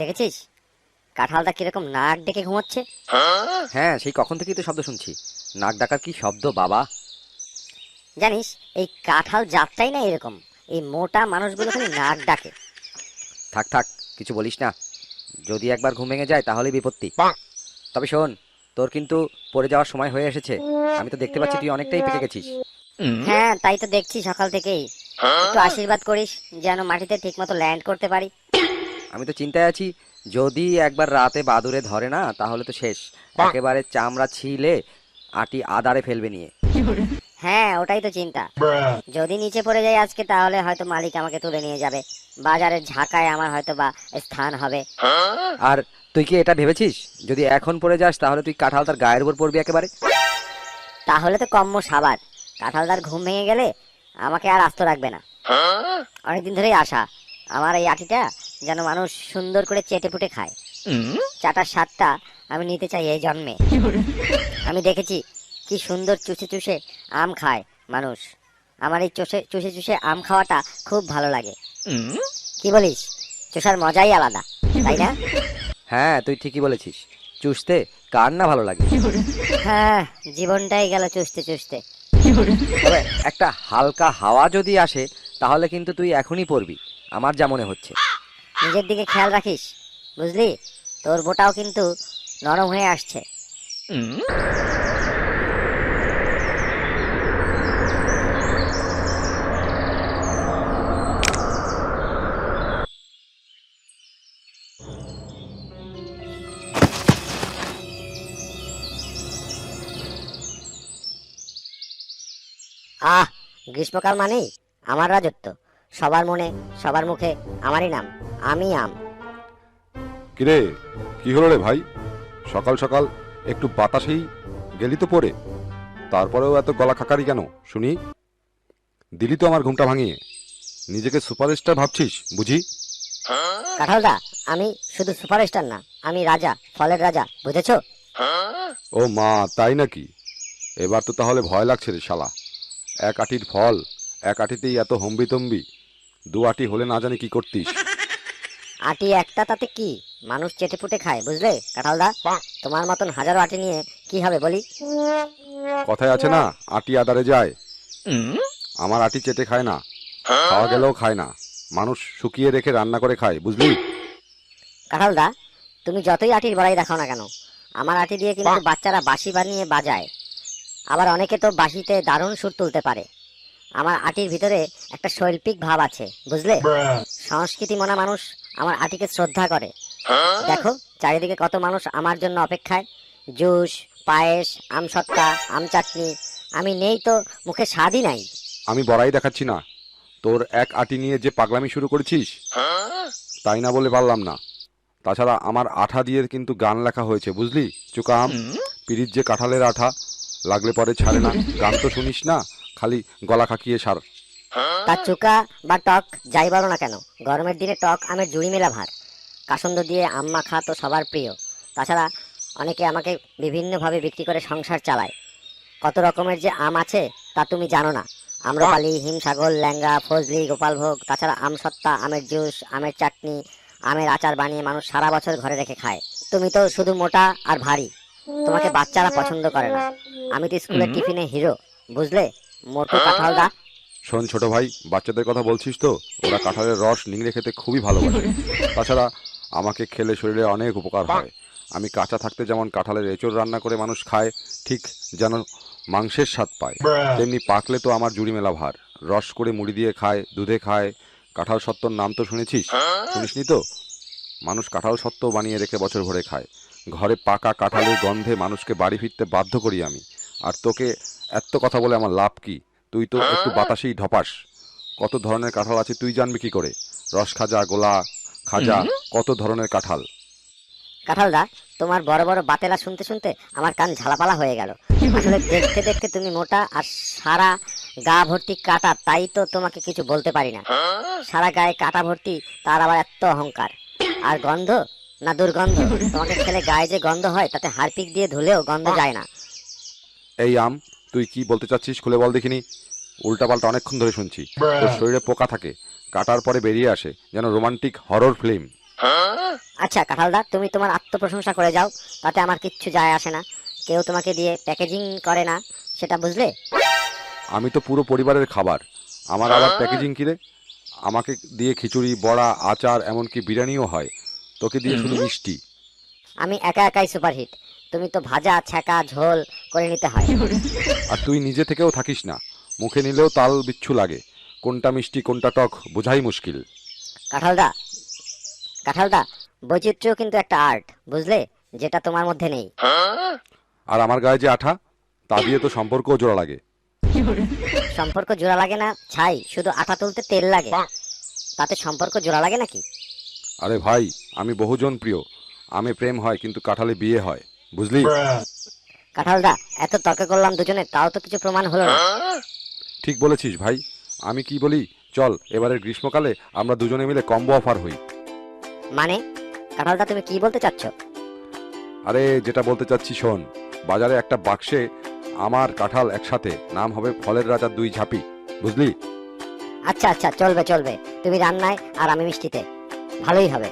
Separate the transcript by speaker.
Speaker 1: দেখেছিস? কাঁঠালটা কীরকম নাক ডেকে ঘুমোচ্ছে?
Speaker 2: হ্যাঁ সেই কখন থেকেই তো শব্দ শুনছি। নাক ডাকার কি শব্দ বাবা?
Speaker 1: জানিস এই কাঁঠাল জাতটাই না এরকম। এই মোটা মানুষগুলো খালি নাক ডাকে।
Speaker 2: থাক থাক কিছু বলিস না। যদি একবার ঘুম ভেঙে যায় তাহলে বিপত্তি। তবে শোন তোর কিন্তু পড়ে যাওয়ার সময় হয়ে এসেছে। আমি তো দেখতে পাচ্ছি তুই অনেকটাই পেকে গেছিস।
Speaker 1: হ্যাঁ তাই তো দেখছি সকাল থেকেই। একটু আশীর্বাদ করিস যেন মাটিতে ঠিকমতো ল্যান্ড করতে পারি।
Speaker 2: আমি তো চিন্তায় আছি যদি একবার রাতে বাদুরে ধরে না তাহলে তো শেষ। একেবারে চামড়া ছিলে আটি আদারে ফেলবে নিয়ে।
Speaker 1: হ্যাঁ ওটাই তো চিন্তা। যদি নিচে পড়ে যায় আজকে তাহলে হয়তো মালিক আমাকে তুলে নিয়ে যাবে। বাজারের ঝাঁকায় আমার হয়তো বা স্থান হবে।
Speaker 2: আর তুই কি এটা ভেবেছিস? যদি এখন পড়ে যাস তাহলে তুই কাঁঠাল তার গায়ের উপর পড়বি একেবারে।
Speaker 1: তাহলে তো কম্ম সাবার কাঁঠালদার ঘুম ভেঙে গেলে আমাকে আর আস্ত রাখবে না। অনেকদিন ধরেই আশা। আমার এই আটিটা যেন মানুষ সুন্দর করে চেটে পুটে খায়। চাটার স্বাদটা আমি নিতে চাই এই জন্মে। আমি দেখেছি কি সুন্দর চুষে চুষে আম খায় মানুষ। আমার এই চুষে চুষে চুষে আম খাওয়াটা খুব ভালো লাগে। কি বলিস? চুষার মজাই আলাদা তাই না?
Speaker 2: হ্যাঁ তুই ঠিকই বলেছিস। চুষতে কার না ভালো লাগে?
Speaker 1: হ্যাঁ জীবনটাই গেল চুষতে চুষতে।
Speaker 2: তবে একটা হালকা হাওয়া যদি আসে তাহলে কিন্তু তুই এখনই পড়বি। আমার যা মনে হচ্ছে।
Speaker 1: নিজের দিকে খেয়াল রাখিস, বুঝলি? তোর বোটাও কিন্তু নরম হয়ে আসছে। আহ, গ্রীষ্মকাল মানেই আমার রাজত্ব। সবার মনে সবার মুখে আমারই নাম আমি আম।
Speaker 3: কিরে কি হলো রে ভাই? সকাল সকাল একটু বাতাসেই গেলি তো পড়ে। তারপরেও এত গলা খাকারি কেন শুনি? দিলি তো আমার ঘুমটা ভাঙিয়ে। নিজেকে সুপারস্টার ভাবছিস বুঝি?
Speaker 1: কাঁঠালদা আমি শুধু সুপারস্টার না আমি রাজা ফলের রাজা বুঝেছ?
Speaker 3: ও মা তাই নাকি? এবার তো তাহলে ভয় লাগছে রে শালা। এক আটির ফল এক আটিতেই এত হম্বিতম্বি দু আটি হলে না জানি কি করতিস।
Speaker 1: আটি একটা তাতে কি? মানুষ চেটে পুটে খায় বুঝলে? কাঁঠালদা তোমার মতন হাজারো আটি নিয়ে কি হবে বলি?
Speaker 3: কথায় আছে না আটি আদারে যায়। আমার আটি চেটে খায় না খাওয়া গেলেও খায় না। মানুষ শুকিয়ে রেখে রান্না করে খায় বুঝলি?
Speaker 1: কাঁঠালদা তুমি যতই আটির বড়াই দেখাও না কেন আমার আটি দিয়ে কিন্তু বাচ্চারা বাঁশি বানিয়ে বাজায়। আবার অনেকে তো বাঁশিতে দারুণ সুর তুলতে পারে। আমার আটির ভিতরে একটা শৈল্পিক ভাব আছে বুঝলে? সংস্কৃতি মনা মানুষ আমার আটিকে শ্রদ্ধা করে। দেখো চারিদিকে কত মানুষ আমার জন্য অপেক্ষায়। জুস পায়েস আমসত্তা আম চাটনি আমি নেই তো মুখে স্বাদই নাই।
Speaker 3: আমি বড়াই দেখাচ্ছি না। তোর এক আটি নিয়ে যে পাগলামি শুরু করেছিস তাই না বলে পারলাম না। তাছাড়া আমার আঠা দিয়ে কিন্তু গান লেখা হয়েছে বুঝলি? চুকাম পিরিত যে কাঁঠালের আঠা লাগলে পরে ছাড়ে না। গান তো শুনিস না? খালি গলা খাকিয়ে সার।
Speaker 1: তার চুকা বা টক যাই বলো না কেন গরমের দিনে টক আমের জুড়ি মেলা ভার। কাসন্দ দিয়ে আম মাখা তো সবার প্রিয়। তাছাড়া অনেকে আমাকে বিভিন্নভাবে বিক্রি করে সংসার চালায়। কত রকমের যে আম আছে তা তুমি জানো না। আম্রপালি হিমসাগর ল্যাঙ্গা ফজলি গোপালভোগ তাছাড়া আম সত্তা আমের জুস আমের চাটনি আমের আচার বানিয়ে মানুষ সারা বছর ঘরে রেখে খায়। তুমি তো শুধু মোটা আর ভারী। তোমাকে বাচ্চারা পছন্দ করে না। আমি তো স্কুলের টিফিনে হিরো বুঝলে? মোটু কাঁঠালদা
Speaker 3: শোন ছোট ভাই বাচ্চাদের কথা বলছিস তো? ওরা কাঁঠালের রস নিংড়ে খেতে খুবই ভালোবাসে। তাছাড়া আমাকে খেলে শরীরে অনেক উপকার হয়। আমি কাঁচা থাকতে যেমন কাঁঠালের এঁচড় রান্না করে মানুষ খায় ঠিক যেন মাংসের স্বাদ পায়। তেমনি পাকলে তো আমার জুড়ি মেলা ভার। রস করে মুড়ি দিয়ে খায় দুধে খায়। কাঁঠাল সত্তর নাম তো শুনেছিস? শুনিসনি তো? মানুষ কাঁঠাল সত্ত্ব বানিয়ে রেখে বছর ভরে খায়। ঘরে পাকা কাঁঠালের গন্ধে মানুষকে বাড়ি ফিরতে বাধ্য করি আমি। আর তোকে এত কথা বলে আমার লাভ কি? তুই তো একটু বাতাসেই ঢপাস কত ধরনের কাঁঠাল আছে তুই জানবি কি করে? রস খাজা গোলা খাজা কত ধরনের কাঁঠাল?
Speaker 1: কাঁঠালদা তোমার বড় বড় বাতেলা শুনতে শুনতে আমার কান ঝালাপালা হয়ে গেল। আসলে দেখতে দেখতে তুমি মোটা আর সারা গা ভর্তি কাটা তাই তো তোমাকে কিছু বলতে পারি না। সারা গায়ে কাটা ভর্তি তার আবার এত অহংকার। আর গন্ধ? না দুর্গন্ধ? তোমাকে খেলে গায়ে যে গন্ধ হয় তাতে হারপিক দিয়ে ধুলেও গন্ধ যায় না।
Speaker 3: এই আম তুই কি বলতে চাচ্ছিস? খুলে বল দেখিনি। উল্টাপাল্টা অনেকক্ষণ ধরে শুনছি। তোর শরীরে পোকা থাকে। কাটার পরে বেরিয়ে আসে যেন রোমান্টিক হরর ফিল্ম।
Speaker 1: আচ্ছা কাঁঠালদা তুমি তোমার আত্মপ্রশংসা করে যাও। তাতে আমার কিচ্ছু যায় আসে না। কেউ তোমাকে দিয়ে প্যাকেজিং করে না। সেটা বুঝলে?
Speaker 3: আমি তো পুরো পরিবারের খাবার। আমার আবার প্যাকেজিং কিরে আমাকে দিয়ে খিচুড়ি বড়া আচার এমনকি বিরিয়ানিও হয়। তোকে দিয়ে শুধু মিষ্টি।
Speaker 1: আমি একা একাই সুপারহিট। তুমি তো ভাজা ছ্যাঁকা ঝোল করে নিতে হয়।
Speaker 3: আর তুই নিজে থেকেও থাকিস না। মুখে নিলেও তাল বিচ্ছু লাগে। কোনটা মিষ্টি কোনটা টক বোঝাই মুশকিল।
Speaker 1: কাঁঠালদা কাঁঠালদা বৈচিত্র্য কিন্তু একটা আর্ট বুঝলে? যেটা তোমার মধ্যে নেই।
Speaker 3: আর আমার গায়ে যে আঠা তা দিয়ে তো সম্পর্কও জোড়া লাগে।
Speaker 1: সম্পর্ক জোড়া লাগে না? ছাই শুধু আঠা তুলতে তেল লাগে। তাতে সম্পর্ক জোড়া লাগে নাকি?
Speaker 3: আরে ভাই আমি বহুজন প্রিয়। আমি প্রেম হয় কিন্তু কাঁঠালে বিয়ে হয়। বুঝলি?
Speaker 1: কাঁঠালদা এত তর্ক করলাম দুজনে তাও তো কিছু প্রমাণ হলো না।
Speaker 3: ঠিক বলেছিস ভাই। আমি কি বলি? চল এবারের গ্রীষ্মকালে আমরা দুজনে মিলে কম্বো অফার হই।
Speaker 1: মানে? কাঁঠালদা তুমি কি বলতে চাচ্ছ?
Speaker 3: আরে যেটা বলতে চাচ্ছি শোন বাজারে একটা বাক্সে আমার কাঁঠাল একসাথে নাম হবে ফলের রাজার দুই ঝাঁপি বুঝলি?
Speaker 1: আচ্ছা আচ্ছা চলবে চলবে। তুমি রান্নায় আর আমি মিষ্টিতে। ভালোই হবে।